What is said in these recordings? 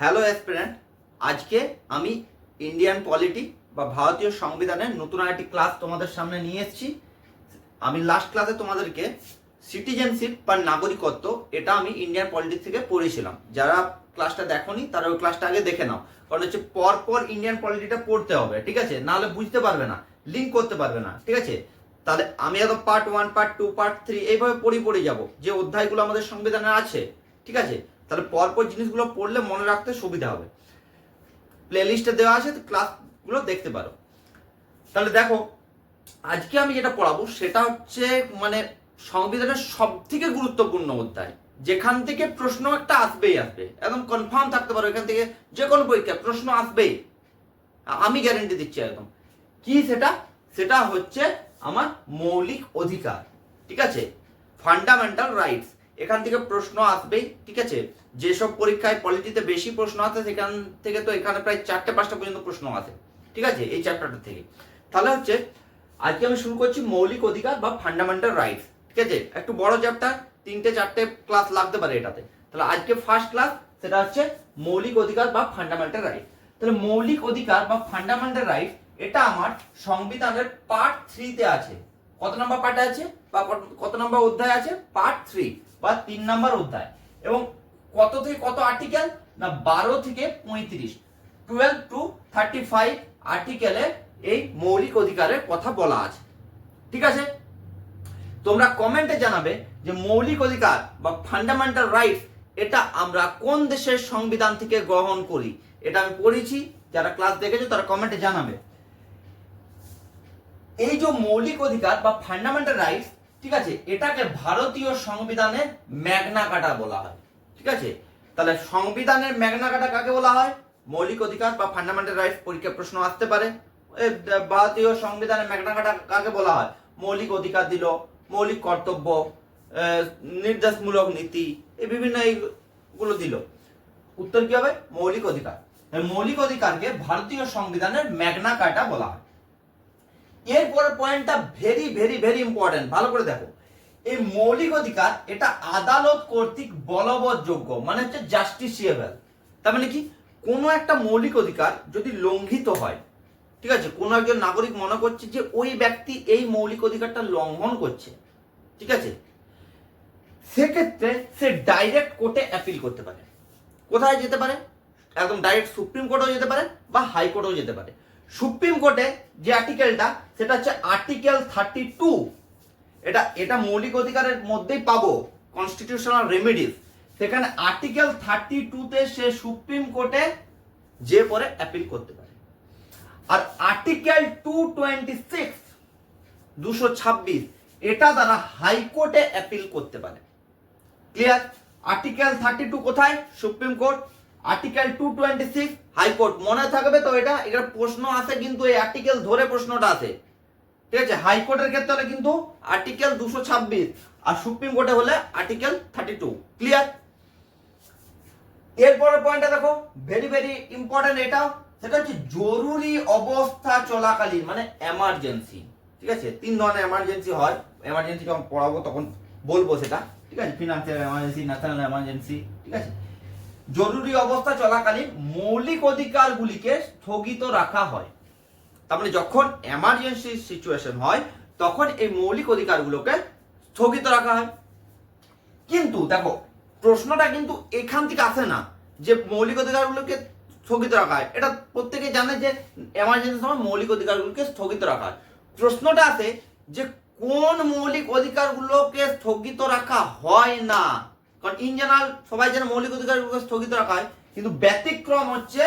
Hello aspirant আজকে আমি Indian polity বা ভারতীয় সংবিধানের নতুন একটি ক্লাস তোমাদের সামনে নিয়ে এসেছি। আমি লাস্ট ক্লাসে তোমাদেরকে সিটিজেনশিপ বা নাগরিকত্ব, এটা আমি ইন্ডিয়ান পলিটিক্স থেকে পড়েছিলাম। যারা ক্লাসটা দেখোনি, তারা ওই ক্লাসটা আগে দেখে নাও। কারণ হচ্ছে পর পর ইন্ডিয়ান পলিটিটা পড়তে হবে, ঠিক আছে? নাহলে বুঝতে পারবে না লিঙ্ক করতে পারবে না, ঠিক আছে? তাহলে আমি একদম part one part two part three এইভাবে পড়ি পড়ে যাব। যে অধ্যায়গুলো আমাদের সংবিধানে আছে, ঠিক আছে? তাহলে পরপর জিনিসগুলো পড়লে মনে রাখতে সুবিধা হবে। প্লে লিস্টে দেওয়া আছে ক্লাসগুলো দেখতে পারো। তাহলে দেখো, আজকে আমি যেটা পড়াবো সেটা হচ্ছে মানে সংবিধানের সব থেকে গুরুত্বপূর্ণ অধ্যায়। যেখান থেকে প্রশ্ন একটা আসবেই আসবে। একদম কনফার্ম থাকতে পারো, এখান থেকে যে কোনো পরীক্ষা, প্রশ্ন আসবেই। আমি গ্যারেন্টি দিচ্ছি একদম। কি সেটা? সেটা হচ্ছে আমার মৌলিক অধিকার, ঠিক আছে? ফান্ডামেন্টাল রাইটস এখান থেকে প্রশ্ন আসবেই, ঠিক আছে? যেসব পরীক্ষায় পলিটিতে বেশি প্রশ্ন আসে, সেখান থেকে তো এখানে প্রায় চারটে পাঁচটা পর্যন্ত প্রশ্ন আসে, ঠিক আছে? এই চ্যাপ্টারটা থেকে। তাহলে হচ্ছে, আজকে আমি শুরু করছি মৌলিক অধিকার বা ফান্ডামেন্টাল রাইটস ঠিক আছে? একটু বড় চ্যাপ্টার তিনটে চারটে ক্লাস লাগতে পারে এটাতে। তাহলে আজকে ফার্স্ট ক্লাস সেটা হচ্ছে মৌলিক অধিকার বা ফান্ডামেন্টাল রাইট তাহলে মৌলিক অধিকার বা ফান্ডামেন্টাল রাইট এটা আমার সংবিধানের পার্ট থ্রিতে আছে। কত নম্বর পার্টে আছে? বা কত নম্বর অধ্যায় আছে? পার্ট থ্রি বা তিন নম্বর অধ্যায়। এবং কত থেকে কত আর্টিকেল না, বারো থেকে পঁয়ত্রিশ। টুয়েলভ টু থার্টি ফাইভ আর্টিকেলে এই মৌলিক অধিকারের কথা বলা আছে। ঠিক আছে? তোমরা কমেন্টে জানাবে যে মৌলিক অধিকার বা ফান্ডামেন্টাল রাইটস এটা আমরা কোন দেশের সংবিধান থেকে গ্রহণ করি? এটা আমি পড়েছি। যারা ক্লাস দেখেছ তারা কমেন্টে জানাবে। এই যে মৌলিক অধিকার বা ফান্ডামেন্টাল রাইটস ঠিক আছে? এটাকে ভারতীয় সংবিধানের ম্যাগনা কাটা বলা হয়। ঠিক আছে? তাহলে সংবিধানের ম্যাগনা কাটা কাকে বলা হয়? মৌলিক অধিকার বা ফান্ডামেন্টাল রাইটস পরীক্ষা প্রশ্ন আসতে পারে। ভারতীয় সংবিধানের ম্যাগনা কাটা কাকে বলা হয়? মৌলিক অধিকার দিল, মৌলিক কর্তব্য নির্দেশমূলক নীতি এই বিভিন্ন এইগুলো দিল। উত্তর কি হবে? মৌলিক অধিকার। মৌলিক অধিকারকে ভারতীয় সংবিধানের ম্যাগনা কাটা বলা হয়। এরপরের পয়েন্টটা ভেরি ভেরি ভেরি ইম্পর্টেন্ট ভালো করে দেখো। এই মৌলিক অধিকার, এটা আদালত কর্তৃক বলবৎযোগ্য মানে হচ্ছে জাস্টিসিয়েবল তার মানে কি? কোনো একটা মৌলিক অধিকার যদি লঙ্ঘিত হয়, ঠিক আছে, কোনো একজন নাগরিক মনে করছে যে ওই ব্যক্তি এই মৌলিক অধিকারটা লঙ্ঘন করছে, ঠিক আছে, সেক্ষেত্রে সে ডাইরেক্ট কোর্টে অ্যাপিল করতে পারে। কোথায় যেতে পারে? একদম ডাইরেক্ট সুপ্রিম কোর্টেও যেতে পারে বা হাইকোর্টেও যেতে পারে। সুপ্রিম কোর্টে যে আর্টিকেলটা সেটা হচ্ছে আর্টিকেল থার্টি টু এটা এটা মৌলিক অধিকারের মধ্যেই পাবো কনস্টিটিউশনাল রেমেডিস সেখানে আর্টিকেল থার্টি টুতে সে সুপ্রিম কোর্টে যে পরে অ্যাপিল করতে পারে। আর আর্টিকেল টু টোয়েন্টি সিক্স দুশো ছাব্বিশ, এটা দ্বারা হাইকোর্টে অ্যাপিল করতে পারে। ক্লিয়ার আর্টিকেল থার্টি টু কোথায়? Supreme court. Article two twenty six high court মনে থাকবে তো এটা? এটা প্রশ্ন আসে কিন্তু এই আর্টিকেল ধরে প্রশ্নটা আসে ঠিক আছে? হাইকোর্টের ক্ষেত্রে হলে কিন্তু আর্টিকেল দুশো ছাব্বিশ আর সুপ্রিম কোর্টে হলে আর্টিকেল থার্টি টু ক্লিয়ার এরপরের পয়েন্টটা দেখো। ভেরি ভেরি ইম্পর্টেন্ট এটাও সেটা হচ্ছে জরুরি অবস্থা চলাকালীন মানে এমার্জেন্সি ঠিক আছে? তিন ধরনের এমার্জেন্সি হয়। এমার্জেন্সি যখন পড়াবো তখন বলব সেটা। ঠিক আছে? ফিনান্সিয়াল এমার্জেন্সি ন্যাশনাল এমার্জেন্সি ঠিক আছে? জরুরি অবস্থা চলাকালীন মৌলিক অধিকারগুলিকে স্থগিত রাখা হয়। তার মানে যখন এমার্জেন্সি সিচুয়েশন হয়, তখন এই মৌলিক অধিকারগুলোকে স্থগিত রাখা হয়। কিন্তু দেখো, প্রশ্নটা কিন্তু এখান থেকে আসে না যে মৌলিক অধিকারগুলোকে স্থগিত রাখা হয়। এটা প্রত্যেকে জানে যে এমার্জেন্সি সময় মৌলিক অধিকারগুলোকে স্থগিত রাখা হয়। প্রশ্নটা আসে যে কোন মৌলিক অধিকারগুলোকে স্থগিত রাখা হয় না? কারণ ইন জেনারেল সবাই যেন মৌলিক অধিকারগুলোকে স্থগিত রাখা হয়, কিন্তু ব্যতিক্রম হচ্ছে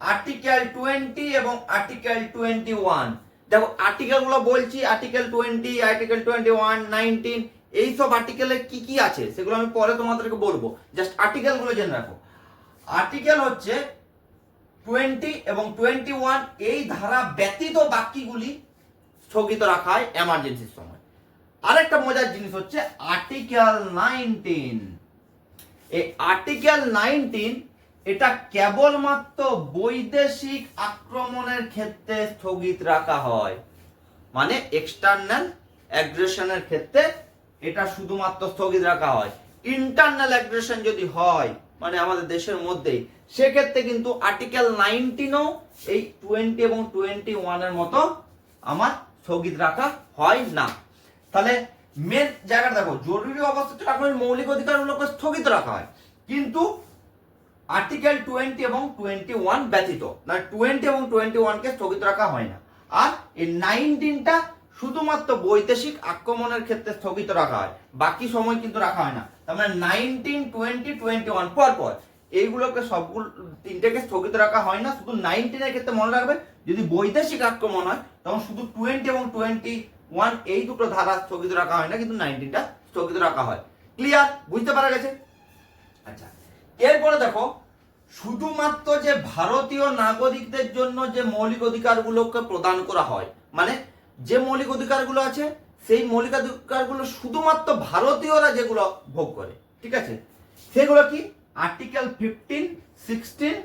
আর্টিকেল টোয়েন্টি এবং আর্টিকেল টোয়েন্টি ওয়ান দেখো আর্টিকেলগুলো বলছি article twenty article twenty one nineteen এইসব আর্টিকেলে কি কি আছে, সেগুলো আমি পরে তোমাদেরকে বলব। জাস্ট আর্টিকেলগুলো জেনে রাখো। আর্টিকেল হচ্ছে টোয়েন্টি এবং টোয়েন্টি ওয়ান এই ধারা ব্যতীত বাকিগুলি স্থগিত রাখা হয় এমার্জেন্সির সময়। আরেকটা মজার জিনিস হচ্ছে আর্টিকেল নাইনটিন এই আর্টিকেল নাইনটিন এটা কেবলমাত্র বৈদেশিক আক্রমণের ক্ষেত্রে স্থগিত রাখা হয়। মানে এক্সটার্নাল অ্যাগ্রেশনের ক্ষেত্রে এটা শুধুমাত্র স্থগিত রাখা হয়। ইন্টারনাল অ্যাগ্রেশন যদি হয় মানে আমাদের দেশের মধ্যেই, সেক্ষেত্রে কিন্তু আর্টিকেল নাইনটিনও এই টোয়েন্টি এবং টোয়েন্টি ওয়ানের মতো আমার স্থগিত রাখা হয় না। তাহলে মেন জায়গাটা দেখো, জরুরি অবস্থা চলাকালীন মৌলিক অধিকারগুলোকে স্থগিত রাখা হয়। কিন্তু আর্টিকেল টোয়েন্টি এবং টোয়েন্টি ওয়ান ব্যতীত, না টোয়েন্টি এবং টোয়েন্টি ওয়ানকে স্থগিত রাখা হয় না। আর এই নাইনটিনটা শুধুমাত্র বৈদেশিক আক্রমণের ক্ষেত্রে স্থগিত রাখা হয়, বাকি সময় কিন্তু রাখা হয় না। তার মানে নাইনটিন টোয়েন্টি টোয়েন্টি ওয়ান পর পর। এইগুলোকে সবগুলো, তিনটেকে স্থগিত রাখা হয় না, শুধু নাইনটিনের ক্ষেত্রে মনে রাখবে, যদি বৈদেশিক আক্রমণ হয়, তখন শুধু টোয়েন্টি এবং টোয়েন্টি ওয়ান এই দুটো ধারা স্থগিত রাখা হয় না, কিন্তু নাইনটিনটা স্থগিত রাখা হয়। ক্লিয়ার বুঝতে পারা গেছে? আচ্ছা এরপরে দেখো, শুধুমাত্র যে ভারতীয় নাগরিকদের জন্য যে মৌলিক অধিকারগুলোকে প্রদান করা হয় মানে যে মৌলিক অধিকারগুলো আছে, সেই মৌলিক অধিকারগুলো শুধুমাত্র ভারতীয়রা যেগুলো ভোগ করে, ঠিক আছে? সেগুলো কি? Article fifteen sixteen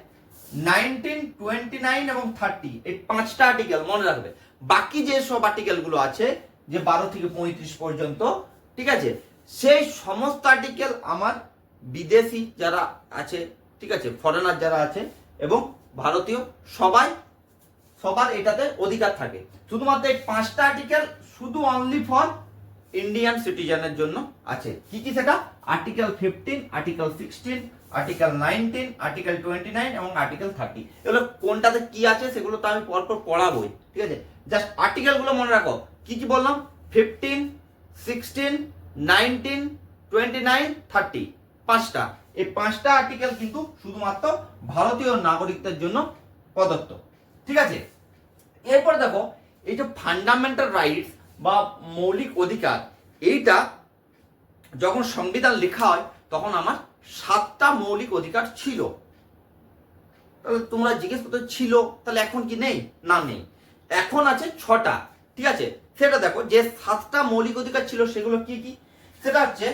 nineteen twenty nine এবং থার্টি এই পাঁচটা আর্টিকেল মনে রাখবে। বাকি যে সব আর্টিকেলগুলো আছে, যে বারো থেকে পঁয়ত্রিশ পর্যন্ত, ঠিক আছে? সেই সমস্ত আর্টিকেল আমার বিদেশি যারা আছে, ঠিক আছে? ফরেনার যারা আছে এবং ভারতীয়, সবাই, সবার এটাতে অধিকার থাকে। শুধুমাত্র এই পাঁচটা আর্টিকেল শুধু অনলি ফর ইন্ডিয়ান সিটিজেনের জন্য আছে। কি কি সেটা? Article fifteen article sixteen article nineteen article twenty nine এবং আর্টিকেল থার্টি এগুলো কোনটাতে কি আছে, সেগুলো তো আমি পরপর পড়াবোই, ঠিক আছে? জাস্ট আর্টিকেলগুলো মনে রাখো। কি কি বললাম? Fifteen sixteen nineteen twenty nine thirty পাঁচটা। এই পাঁচটা আর্টিকেল কিন্তু শুধুমাত্র ভারতীয় নাগরিকদের জন্য প্রদত্ত। ঠিক আছে? এরপর দেখো, এই যে ফান্ডামেন্টাল রাইটস বা মৌলিক অধিকার, এইটা যখন সংবিধান লেখা হয়, তখন আমার সাতটা মৌলিক অধিকার ছিল। তাহলে তোমরা জিজ্ঞেস করতে ছিল, তাহলে এখন কি নেই? না নেই। এখন আছে ছটা, ঠিক আছে? সেটা দেখো, যে সাতটা মৌলিক অধিকার ছিল সেগুলো কি কি? সেটা হচ্ছে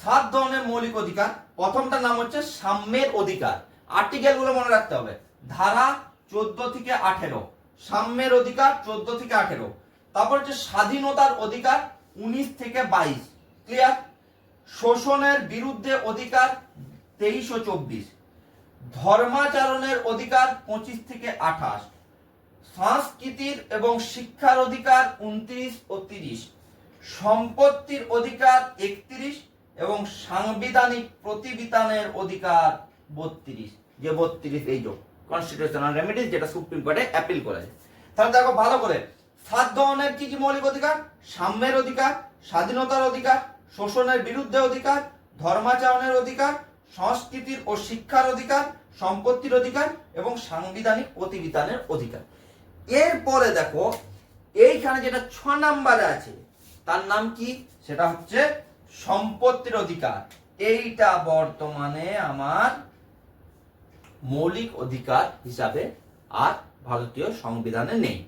সাত ধরনের মৌলিক অধিকার। প্রথমটা নাম হচ্ছে সাম্যের অধিকার। আর্টিকেলগুলো মনে রাখতে হবে। ধারা চোদ্দ থেকে আঠেরো। সাম্যের অধিকার চোদ্দ থেকে আঠেরো। তারপর হচ্ছে স্বাধীনতার অধিকার উনিশ থেকে বাইশ। ক্লিয়ার শোষণের বিরুদ্ধে অধিকার তেইশ ও চব্বিশ। ধর্মাচরণের অধিকার পঁচিশ থেকে আঠাশ। সংস্কৃতির এবং শিক্ষার অধিকার উনত্রিশ ও তিরিশ, সম্পত্তির অধিকার একত্রিশ এবং সাংবিধানিক প্রতিবিধানের অধিকার বত্রিশ। যে বত্রিশ এই যোগ কনস্টিটিউশনাল রেমিডিস যেটা সুপ্রিম কোর্টে অ্যাপিল করেছে। তাহলে দেখো ভালো করে সাত ধরনের কি কি মৌলিক অধিকার? সাম্যের অধিকার, স্বাধীনতার অধিকার, শোষণের বিরুদ্ধে অধিকার, ধর্মাচরণের অধিকার, সংস্কৃতির ও শিক্ষার অধিকার, সম্পত্তির অধিকার এবং সাংবিধানিক প্রতিবিধানের অধিকার। এরপরে দেখো, এইখানে যেটা ছ নাম্বারে আছে, তার নাম কি? সেটা হচ্ছে সম্পত্তির অধিকার। এইটা বর্তমানে আমার মৌলিক অধিকার হিসাবে আর ভারতীয় সংবিধানে নেই।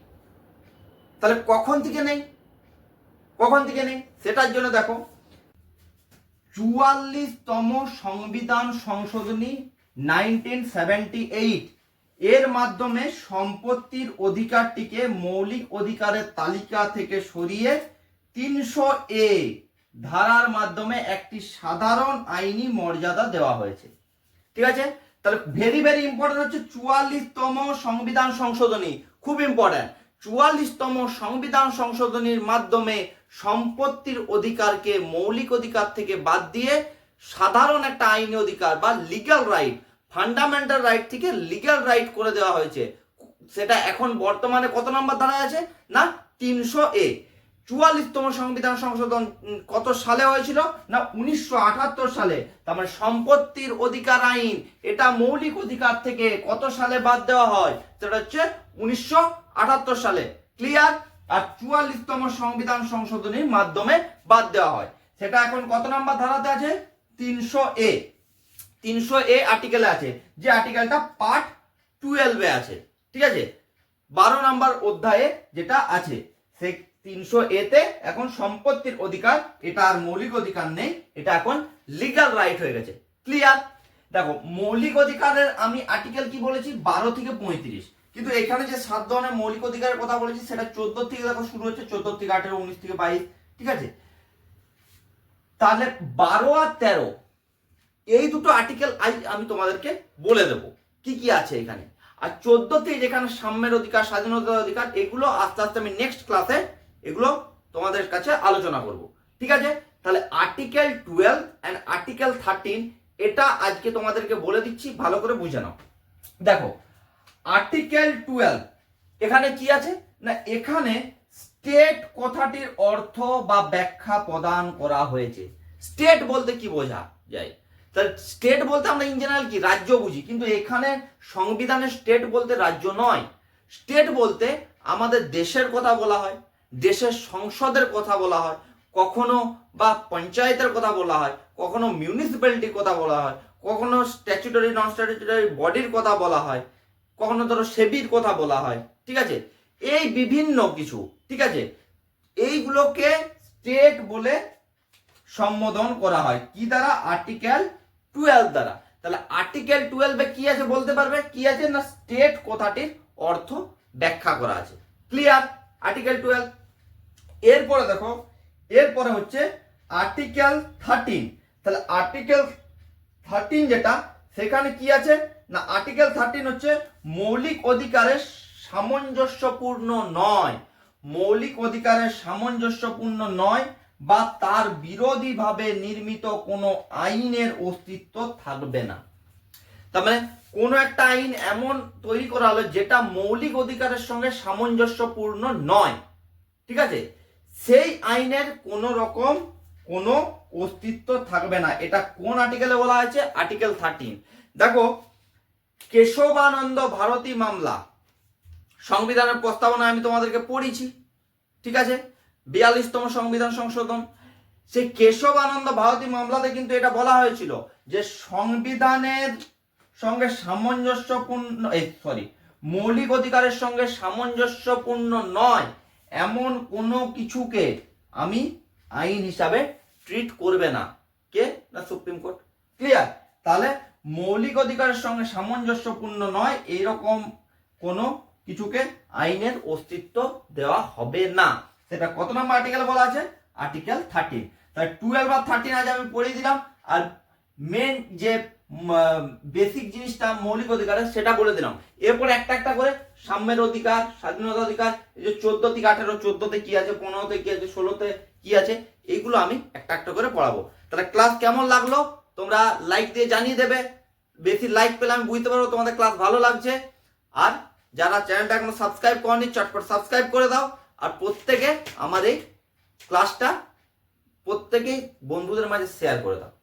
তাহলে কখন থেকে নেই? কখন থেকে নেই? সেটার জন্য দেখো, চুয়াল্লিশতম সংবিধান সংশোধনী নাইনটিন সেভেন্টি এইট এর মাধ্যমে সম্পত্তির অধিকারটিকে মৌলিক অধিকারের তালিকা থেকে সরিয়ে তিনশো এ ধারার মাধ্যমে একটি সাধারণ আইনি মর্যাদা দেওয়া হয়েছে। ঠিক আছে? তাহলে ভেরি ভেরি ইম্পর্টেন্ট হচ্ছে চুয়াল্লিশতম সংবিধান সংশোধনী। খুব ইম্পর্টেন্ট চুয়াল্লিশতম সংবিধান সংশোধনীর মাধ্যমে সম্পত্তির অধিকারকে মৌলিক অধিকার থেকে বাদ দিয়ে সাধারণ একটা আইনি অধিকার বা লিগ্যাল রাইট ফান্ডামেন্টাল রাইট থেকে লিগ্যাল রাইট করে দেওয়া হয়েছে। সেটা এখন বর্তমানে কত নম্বর ধারা আছে? না, তিনশো এ। চুয়াল্লিশতম সংবিধান সংশোধন কত সালে হয়েছিল? না, উনিশশো সালে। তার মানে সম্পত্তির অধিকার আইন। এটা মৌলিক অধিকার থেকে কত সালে বাদ দেওয়া হয়? সেটা হচ্ছে উনিশশো সালে। ক্লিয়ার আর চুয়াল্লিশতম সংবিধান সংশোধনীর মাধ্যমে বাদ দেওয়া হয়। সেটা এখন কত নাম্বার ধারাতে আছে? তিনশো এ। তিনশো এ আর্টিকেলে আছে, যে আর্টিকেলটা পার্ট টুয়েলভে আছে, ঠিক আছে? বারো নাম্বার অধ্যায়ে যেটা আছে, সে তিনশো এতে এখন সম্পত্তির অধিকার, এটা আর মৌলিক অধিকার নেই, এটা এখন লিগাল রাইট হয়ে গেছে। ক্লিয়ার দেখো, মৌলিক অধিকারের আমি আর্টিকেল কি বলেছি? বারো থেকে পঁয়ত্রিশ। কিন্তু এখানে যে সাত ধরনের মৌলিক অধিকারের কথা বলেছি, সেটা চোদ্দ থেকে দেখো শুরু হচ্ছে, চোদ্দ থেকে আঠেরো, উনিশ থেকে বাইশ, ঠিক আছে? তাহলে বারো আর তেরো এই দুটো আর্টিকেল আমি তোমাদেরকে বলে দেব। কি কি আছে এখানে? আর চোদ্দতে যেখানে সাম্যের অধিকার, স্বাধীনতার অধিকার, এগুলো আস্তে আস্তে আমি নেক্সট ক্লাসে এগুলো তোমাদের কাছে আলোচনা করব। ঠিক আছে? তাহলে article twelve and article thirteen এটা আজকে তোমাদেরকে বলে দিচ্ছি, ভালো করে বুঝে নাও। দেখো আর্টিকেল টুয়েলভ এখানে কি আছে? না, এখানে স্টেট কথাটির অর্থ বা ব্যাখ্যা প্রদান করা হয়েছে। স্টেট বলতে কি বোঝা যায়? স্টেট বলতে আমরা ইন জেনারেল কি? রাজ্য বুঝি। কিন্তু এখানে সংবিধানে স্টেট বলতে রাজ্য নয়। স্টেট বলতে আমাদের দেশের কথা বলা হয়, দেশের সংসদের কথা বলা হয়, কখনো বা পঞ্চায়েতের কথা বলা হয়, কখনো মিউনিসিপ্যালিটির কথা বলা হয়, কখনো স্ট্যাচুটরি নন স্ট্যাচুটরি বডির কথা বলা হয়, কখনো ধরো সেবির কথা বলা হয়, ঠিক আছে? এই বিভিন্ন কিছু, ঠিক আছে? এইগুলোকে স্টেট বলে সম্বোধন করা হয়। কি দ্বারা? আর্টিকেল টুয়েলভ দ্বারা। তাহলে আর্টিকেল টুয়েলভে কি আছে বলতে পারবে? কি আছে না স্টেট কথাটির অর্থ ব্যাখ্যা করা আছে। ক্লিয়ার আর্টিকেল টুয়েলভ এরপরে দেখো, এরপরে হচ্ছে আর্টিকেল থার্টিন তাহলে আর্টিকেল থার্টিন যেটা, সেখানে কি আছে? না আর্টিকেল থার্টিন হচ্ছে মৌলিক অধিকারের সামঞ্জস্যপূর্ণ নয়। মৌলিক অধিকারের সামঞ্জস্যপূর্ণ নয় বা তার বিরোধীভাবে নির্মিত কোনো আইনের অস্তিত্ব থাকবে না। তার মানে কোনো একটা আইন এমন তৈরি করা হলো যেটা মৌলিক অধিকারের সঙ্গে সামঞ্জস্যপূর্ণ নয়। ঠিক আছে? সেই আইনের কোনো রকম কোনো অস্তিত্ব থাকবে না। এটা কোন আর্টিকেলে বলা হয়েছে? Article thirteen. দেখো, কেশবানন্দ ভারতী মামলা সংবিধানের প্রস্তাবনা আমি তোমাদেরকে পড়িছি। ঠিক আছে? বিয়াল্লিশতম সংবিধান সংশোধন। সেই কেশবানন্দ ভারতী মামলাতে কিন্তু এটা বলা হয়েছিল যে সংবিধানের সঙ্গে সামঞ্জস্যপূর্ণ এই সরি মৌলিক অধিকারের সঙ্গে সামঞ্জস্যপূর্ণ নয়, এমন কোনো কিছুকে আমি আইন হিসাবে ট্রিট করবে না। কে? না সুপ্রিম কোর্ট। ক্লিয়ার তাহলে মৌলিক অধিকারের সঙ্গে সামঞ্জস্যপূর্ণ নয়, এইরকম কোনো কিছুকে আইনের অস্তিত্ব দেওয়া হবে না। সেটা কত নম্বর আর্টিকেলে বলা আছে? আর্টিকেল থার্টিন তাহলে টুয়েলভ আর থার্টিন আজ আমি পড়িয়ে দিলাম, আর মেন যে বেসিক জিনিসটা, মৌলিক অধিকারের সেটা বলে দিলাম। এরপর একটা একটা করে সাম্যের অধিকার স্বাধীনতা অধিকার, এই যে চোদ্দ থেকে আঠেরো, চোদ্দতে কি আছে, পনেরোতে কি আছে, ষোলোতে কি আছে, এইগুলো আমি একটা একটা করে পড়াবো। তাহলে ক্লাস কেমন লাগল? তোমরা লাইক দিয়ে জানিয়ে দেবে। বেশি লাইক পেলে আমি বুঝতে পারব তোমাদের ক্লাস ভালো লাগছে। আর যারা চ্যানেলটা এখনও সাবস্ক্রাইব করনি, চটপট সাবস্ক্রাইব করে দাও। আর প্রত্যেকে এই ক্লাসটা প্রত্যেকেই বন্ধুদের মাঝে শেয়ার করে দাও।